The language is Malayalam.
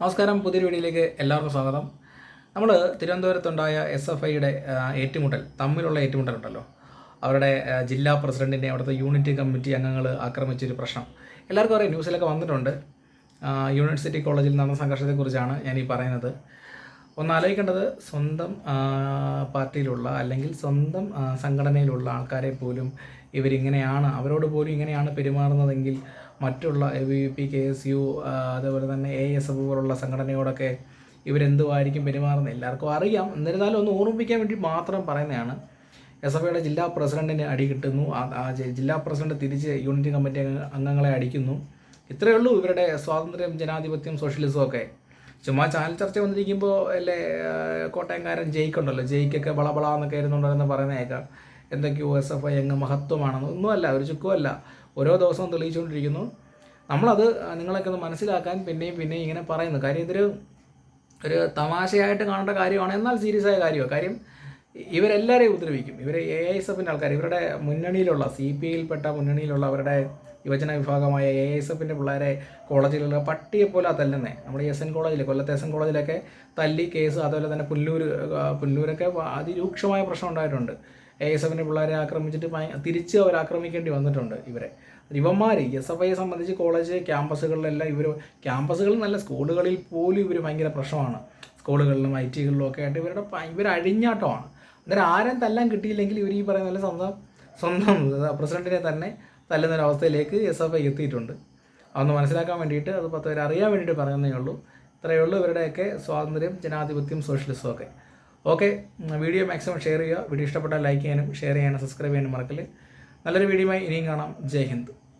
നമസ്കാരം പുതിയൊരു വീഡിയോയിലേക്ക് എല്ലാവർക്കും സ്വാഗതം. നമ്മൾ തിരുവനന്തപുരത്തുണ്ടായ എസ് എഫ് ഐയുടെ ഏറ്റുമുട്ടൽ തമ്മിലുള്ള ഏറ്റുമുട്ടൽ ഉണ്ടല്ലോ അവരുടെ ജില്ലാ പ്രസിഡന്റിനെ അവിടുത്തെ യൂണിറ്റ് കമ്മിറ്റി അംഗങ്ങൾ ആക്രമിച്ചൊരു പ്രശ്നം. എല്ലാവർക്കും അറിയാം ന്യൂസിലൊക്കെ വന്നിട്ടുണ്ട്. യൂണിവേഴ്സിറ്റി കോളേജിൽ നടന്ന സംഘർഷത്തെക്കുറിച്ചാണ് ഞാൻ ഈ പറയുന്നത്. ഒന്ന് ആലോചിക്കേണ്ടത് സ്വന്തം പാർട്ടിയിലുള്ള അല്ലെങ്കിൽ സ്വന്തം സംഘടനയിലുള്ള ആൾക്കാരെ പോലും ഇവരിങ്ങനെയാണ് അവരോട് പോലും ഇങ്ങനെയാണ് പെരുമാറുന്നതെങ്കിൽ മറ്റുള്ള A V P K S U അതേപോലെ തന്നെ എ എസ് എഫ് പോലുള്ള സംഘടനയോടൊക്കെ ഇവരെന്തുമായിരിക്കും പെരുമാറുന്നത്? എല്ലാവർക്കും അറിയാം. എന്നിരുന്നാലും ഒന്ന് ഓർമ്മിപ്പിക്കാൻ വേണ്ടി മാത്രം പറയുന്നതാണ്. എസ് എഫ് ഐയുടെ ജില്ലാ പ്രസിഡന്റിന് അടി കിട്ടുന്നു. ജില്ലാ പ്രസിഡന്റ് തിരിച്ച് യൂണിറ്റ് കമ്മിറ്റി അംഗങ്ങളെ അടിക്കുന്നു. ഇത്രയേ ഉള്ളൂ ഇവരുടെ സ്വാതന്ത്ര്യം ജനാധിപത്യം സോഷ്യലിസം ഒക്കെ. ചുമ്മാ ചാനൽ ചർച്ച വന്നിരിക്കുമ്പോൾ അല്ലേ കോട്ടയംകാരൻ ജയിക്കുണ്ടല്ലോ ജയിക്കൊക്കെ ബളബള എന്നൊക്കെ ആയിരുന്നുണ്ടെന്ന് പറയുന്നേക്കാം. എന്തൊക്കെയോ എസ് എഫ് ഐ അങ്ങ് മഹത്വമാണെന്ന്. ഒന്നുമല്ല ഒരു ചുക്കുമല്ല. ഓരോ ദിവസവും തെളിയിച്ചുകൊണ്ടിരിക്കുന്നു. നമ്മളത് നിങ്ങളൊക്കെ ഒന്ന് മനസ്സിലാക്കാൻ പിന്നെയും പിന്നെയും ഇങ്ങനെ പറയുന്നു. കാര്യം ഇതൊരു ഒരു തമാശയായിട്ട് കാണേണ്ട കാര്യമാണ്. എന്നാൽ സീരിയസ് ആയ കാര്യമാണ്. കാര്യം ഇവരെല്ലാവരെയും ഉപദ്രവിക്കും. ഇവർ എ ഐ എസ് എഫിന്റെ ആൾക്കാർ ഇവരുടെ മുന്നണിയിലുള്ള സി പി ഐയിൽപ്പെട്ട മുന്നണിയിലുള്ള അവരുടെ യുവജന വിഭാഗമായ എ എസ് എഫിന്റെ പിള്ളേരെ കോളേജിലുള്ള പട്ടിയെ പോലെ തല്ലുന്നേ. നമ്മുടെ എസ് എൻ കോളേജിൽ കൊല്ലത്തെ എസ് എൻ കോളേജിലൊക്കെ തല്ലി കേസ് അതുപോലെ തന്നെ പുല്ലൂർ പുല്ലൂരൊക്കെ അതിരൂക്ഷമായ പ്രശ്നം ഉണ്ടായിട്ടുണ്ട്. എ എസ് എഫിന്റെ പിള്ളേരെ ആക്രമിച്ചിട്ട് തിരിച്ച് അവർ ആക്രമിക്കേണ്ടി വന്നിട്ടുണ്ട് ഇവരെ. ഇവന്മാർ എസ് എഫ് ഐയെ സംബന്ധിച്ച് കോളേജ് ക്യാമ്പസുകളിലെല്ലാം ഇവർ ക്യാമ്പസുകളിൽ നല്ല സ്കൂളുകളിൽ പോലും ഇവർ ഭയങ്കര പ്രശ്നമാണ്. സ്കൂളുകളിലും ഐ ടികളിലും ഒക്കെ ആയിട്ട് ഇവരുടെ ഇവർ അഴിഞ്ഞാട്ടമാണ്. അന്നേരം ആരും തല്ലാൻ കിട്ടിയില്ലെങ്കിൽ ഇവർ ഈ പറയുന്ന പോലെ സ്വന്തം സ്വന്തം പ്രസിഡന്റിനെ തന്നെ തല്ലുന്ന ഒരു അവസ്ഥയിലേക്ക് എസ് എഫ് ഐ എത്തിയിട്ടുണ്ട്. അതൊന്ന് മനസ്സിലാക്കാൻ വേണ്ടിയിട്ട് അത് പത്ത് പേര് അറിയാൻ വേണ്ടിയിട്ട് പറയുന്നേ ഉള്ളൂ. ഇത്രയേ ഉള്ളൂ ഇവരുടെയൊക്കെ സ്വാതന്ത്ര്യം ജനാധിപത്യം സോഷ്യലിസവും ഒക്കെ. ഓക്കെ വീഡിയോ മാക്സിമം ഷെയർ ചെയ്യുക. വീഡിയോ ഇഷ്ടപ്പെട്ടാൽ ലൈക്ക് ചെയ്യാനും ഷെയർ ചെയ്യാനും സബ്സ്ക്രൈബ് ചെയ്യാനും മറക്കൽ നല്ലൊരു വീഡിയോയുമായി ഇനിയും കാണാം. ജയ് ഹിന്ദ്.